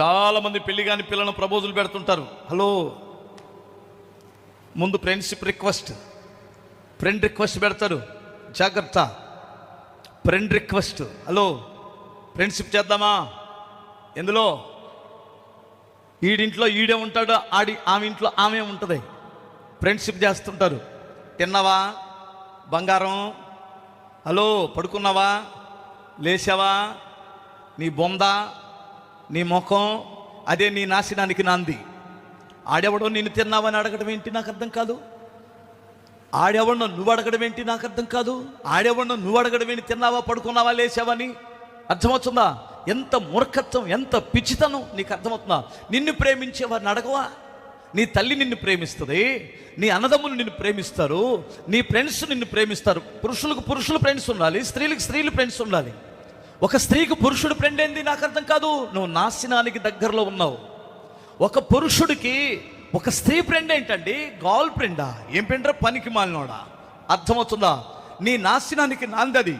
చాలామంది పెళ్ళి కాని పిల్లలను ప్రపోజల్ పెడుతుంటారు. హలో. ముందు ఫ్రెండ్షిప్ రిక్వెస్ట్ ఫ్రెండ్ రిక్వెస్ట్ పెడతారు. జాగ్రత్త. Friend request hello. ఫ్రెండ్షిప్ చేద్దామా? ఎందులో? ఈడింట్లో ఈడే ఉంటాడు ఆడి ఆమె ఇంట్లో ఆమె ఉంటుంది. ఫ్రెండ్షిప్ చేస్తుంటారు. తిన్నావా? బంగారం? హలో. పడుకున్నావా? లేచావా? నీ బొందా? నీ ముఖం అదే నీ నాశనానికి నాంది. ఆడెవడో నేను తిన్నావని అడగడం ఏంటి నాకు అర్థం కాదు? ఆడెవడో నువ్వు అడగడం ఏంటి నాకు అర్థం కాదు? ఆడెవడో నువ్వు అడగడం ఏంటి? తిన్నావా పడుకున్నావా లేచావని అర్థమవుతుందా? ఎంత మూర్ఖత్వం ఎంత పిచ్చితనం నీకు అర్థమవుతుందా? నిన్ను ప్రేమించేవారిని అడగవా? నీ తల్లి నిన్ను ప్రేమిస్తుంది నీ అన్నదమ్ములు నిన్ను ప్రేమిస్తారు నీ ఫ్రెండ్స్ నిన్ను ప్రేమిస్తారు. పురుషులకు పురుషులు ఫ్రెండ్స్ ఉండాలి స్త్రీలకు స్త్రీలు ఫ్రెండ్స్ ఉండాలి. ఒక స్త్రీకి పురుషుడు ఫ్రెండ్ ఏంది నాకు అర్థం కాదు. నువ్వు నాశనానికి దగ్గరలో ఉన్నావు. ఒక పురుషుడికి ఒక స్త్రీ ఫ్రెండ్ ఏంటండి గర్ల్ ఫ్రెండా? ఏం ఫ్రెండ్రా? పనికి మాలినోడా? అర్థమవుతుందా? నీ నాశనానికి నాందది